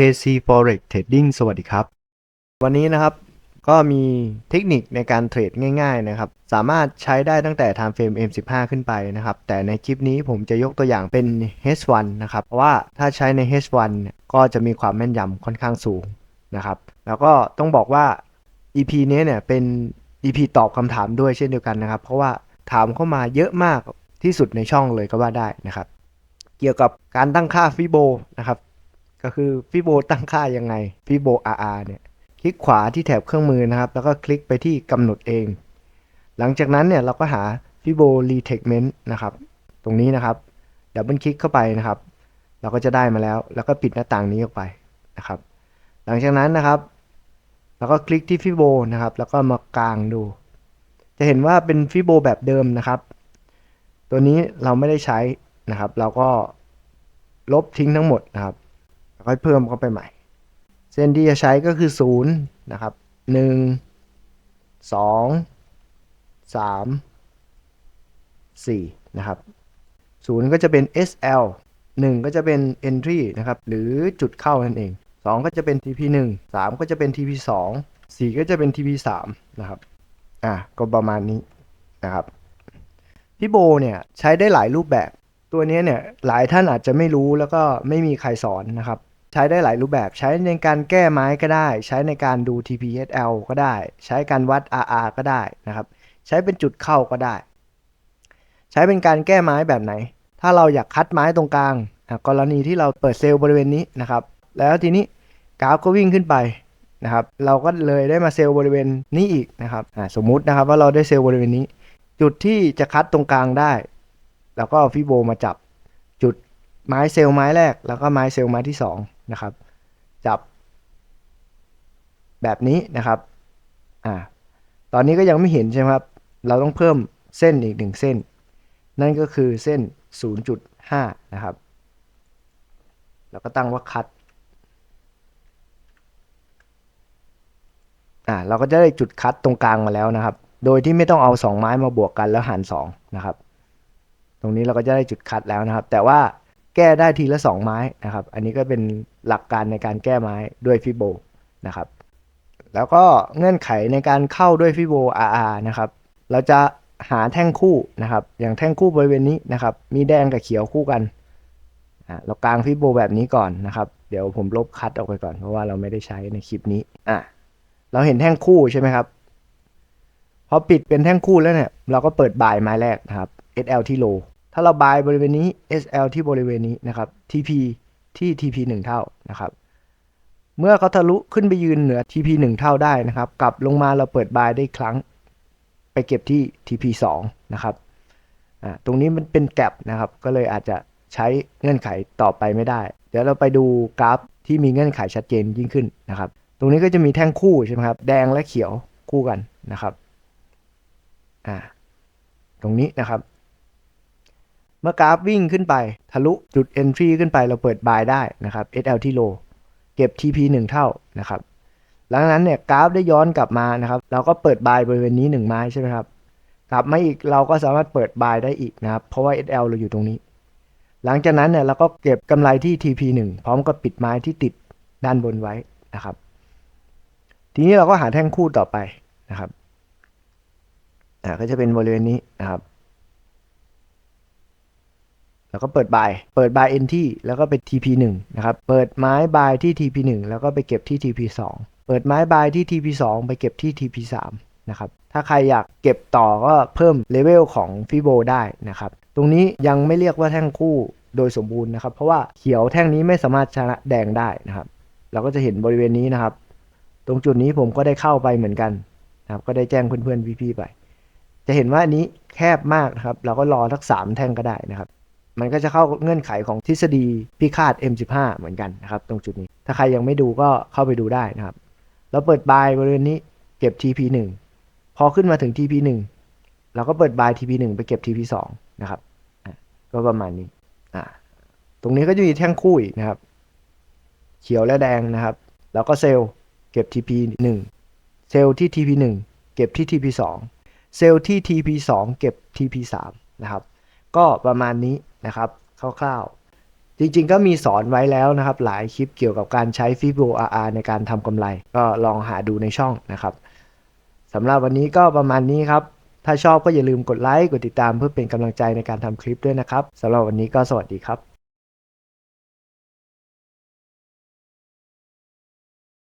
KC Forex Trading สวัสดีครับ วันนี้นะครับก็มีเทคนิคในการเทรดง่ายๆนะครับ สามารถใช้ได้ตั้งแต่ Time Frame M15 ขึ้นไปนะครับ แต่ในคลิปนี้ผมจะยกตัวอย่างเป็น H1 นะครับ เพราะว่าถ้าใช้ใน H1 ก็จะมีความแม่นยำค่อนข้างสูงนะครับ แล้วก็ต้องบอกว่า EP นี้เนี่ยเป็น EP ตอบคำถามด้วยเช่นเดียวกันนะครับ เพราะว่าถามเข้ามาเยอะมากที่สุดในช่องเลยก็ว่าได้นะครับ เกี่ยวกับการตั้งค่าฟิโบนะครับ ก็คือฟิโบตั้งค่ายังไงฟิโบ RR เนี่ยคลิกขวาที่แถบเครื่องมือนะครับ แล้วก็คลิกไปที่กำหนดเอง หลังจากนั้นเนี่ยเราก็หาฟิโบ Retagment นะครับ ตรงนี้นะครับดับเบิลคลิกเข้าไปนะครับ เราก็จะได้มาแล้ว แล้วก็ปิดหน้าต่างนี้ออกไปนะครับ หลังจากนั้นนะครับเราก็คลิกที่ฟิโบนะครับ แล้วก็มากางดู จะเห็นว่าเป็นฟิโบแบบเดิมนะครับ ตัวนี้เราไม่ได้ใช้นะครับ เราก็ลบทิ้งทั้งหมดนะครับ แล้วก็เพิ่มเข้าไปใหม่ เส้นที่จะใช้ก็คือ 0 นะครับ 1 2 3 4 นะครับ 0 ก็จะเป็น SL 1 ก็จะเป็น entry นะครับ หรือจุดเข้านั่นเอง 2 ก็จะเป็น TP 1 3 ก็จะเป็น TP 2 4 ก็จะเป็น TP 3นะครับ อะ ก็ประมาณนี้นะครับ พี่โบเนี่ยใช้ได้หลายรูปแบบ ตัวนี้เนี่ยหลายท่านอาจจะไม่รู้แล้วก็ไม่มีใครสอนนะครับ ใช้ได้หลายรูปแบบ ใช้ในการแก้ไม้ก็ได้ ใช้ในการดู TPSL ก็ได้ ใช้การวัด RR ก็ได้นะครับ ใช้เป็นจุดเข้าก็ได้ ใช้เป็นการแก้ไม้แบบไหน ถ้าเราอยากคัดไม้ตรงกลาง กรณีที่เราเปิดเซลล์บริเวณนี้นะครับ แล้วทีนี้กราฟก็วิ่งขึ้นไปนะครับ เราก็เลยได้มาเซลล์บริเวณนี้อีกนะครับ สมมุตินะครับว่าเราได้เซลล์บริเวณนี้ จุดที่จะคัดตรงกลางได้ แล้วก็เอาฟิโบมาจับจุดไม้เซลล์ไม้แรก แล้วก็ไม้เซลล์ไม้ที่สอง นะครับ จับ แบบนี้นะครับอ่าตอนนี้ก็ยังไม่เห็นใช่ไหมครับ เราต้องเพิ่มเส้นอีกหนึ่งเส้น นั่นก็คือเส้น 0.5 นะครับ แล้วก็ตั้งว่าคัดอ่าเราก็จะได้จุดคัดตรงกลางมาแล้วนะครับ โดยที่ไม่ต้องเอา 2 ไม้มาบวกกันแล้วหาร2นะครับ ตรงนี้เราก็จะได้จุดคัดแล้วนะครับ แต่ว่า แก้ได้ทีละ 2 ไม้นะครับ อันนี้ก็เป็นหลักการในการแก้ไม้ด้วยฟิโบนะครับ แล้วก็เงื่อนไขในการเข้าด้วยฟิโบ RR นะครับ เราจะหาแท่งคู่นะครับ อย่างแท่งคู่บริเวณนี้นะครับ มีแดงกับเขียวคู่กันอ่าเรากางฟิโบแบบนี้ก่อนนะครับ เดี๋ยวผมลบคัดออกไปก่อนเพราะว่าเราไม่ได้ใช้ในคลิปนี้ อะ เราเห็นแท่งคู่ใช่ไหมครับ พอปิดเป็นแท่งคู่แล้วเนี่ย เราก็เปิดบ่ายไม้แรกนะครับ SL ที่โล ถ้าเราบายบริเวณนี้ SL ที่บริเวณนี้นะครับ TP ที่ TP 1 เท่านะครับ เมื่อเขาทะลุขึ้นไปยืนเหนือ TP 1 เท่าได้นะครับ กลับลงมาเราเปิดบายได้ครั้ง ไปเก็บที่ TP 2นะครับตรงนี้มันเป็นแกลบนะครับ ก็เลยอาจจะใช้เงื่อนไขต่อไปไม่ได้ เดี๋ยวเราไปดูกราฟที่มีเงื่อนไขชัดเจนยิ่งขึ้นนะครับ ตรงนี้ก็จะมีแท่งคู่ใช่ไหมครับ แดงและเขียวคู่กันนะครับ อ่า ตรงนี้นะครับ เมื่อกราฟวิ่งขึ้นไปทะลุจุด entry ขึ้นไปเราเปิด buy ได้นะครับ SL ที่ low เก็บ TP 1 เท่านะครับหลังนั้นเนี่ยกราฟได้ย้อนกลับมานะครับ เราก็เปิด buy บริเวณนี้ 1 ไม้ใช่ไหมครับกลับมาอีกเราก็สามารถเปิด buy ได้อีกนะครับ เพราะว่า SL เราอยู่ตรงนี้ หลังจากนั้นเนี่ยเราก็เก็บกำไรที่ TP 1พร้อมกับปิดไม้ที่ติดด้านบนไว้นะครับ ทีนี้เราก็หาแท่งคู่ต่อไปนะครับอ่าก็จะเป็นบริเวณนี้นะครับ แล้วก็เปิดบายเปิดบาย NT แล้วก็เป็น TP 1 นะครับ เปิดไม้บายที่ TP 1 แล้วก็ไปเก็บที่ TP 2 เปิดไม้บายที่ TP 2 ไปเก็บที่ TP 3 นะครับ ถ้าใครอยากเก็บต่อก็เพิ่มเลเวลของฟิโบได้นะครับ ตรงนี้ยังไม่เรียกว่าแท่งคู่โดยสมบูรณ์นะครับ เพราะว่าเขียวแท่งนี้ไม่สามารถชนะแดงได้นะครับ เราก็จะเห็นบริเวณนี้นะครับ ตรงจุดนี้ผมก็ได้เข้าไปเหมือนกันนะครับ ก็ได้แจ้งเพื่อนๆพี่ๆไป จะเห็นว่าอันนี้แคบมากนะครับ เราก็รอสักสามแท่งก็ได้นะครับ มันก็จะเข้าเงื่อนไขของทฤษฎีพิฆาต M15 เหมือนกันนะครับ ตรงจุดนี้ ถ้าใครยังไม่ดูก็เข้าไปดูได้นะครับ เราเปิดบายบริเวณนี้เก็บ TP 1 พอขึ้นมาถึง TP 1 เราก็เปิดบาย TP 1 ไปเก็บ TP 2 นะครับก็ประมาณนี้อ่าตรงนี้ก็จะมีแท่งคู่อีกนะครับ เขียวและแดงนะครับ แล้วก็เซลล์เก็บ TP 1 เซลล์ที่ TP 1 เก็บที่ TP 2 เซลล์ที่ TP 2 เก็บ TP 3 นะครับ ก็ประมาณนี้นะครับคร่าวๆ จริงๆก็มีสอนไว้แล้วนะครับ หลายคลิปเกี่ยวกับการใช้ Fibro RR ในการทำกำไร ก็ลองหาดูในช่องนะครับสำหรับวันนี้ก็ประมาณนี้ครับ ถ้าชอบก็อย่าลืมกดไลค์ กดติดตามเพื่อเป็นกำลังใจในการทำคลิปด้วยนะครับสำหรับวันนี้ก็สวัสดีครับ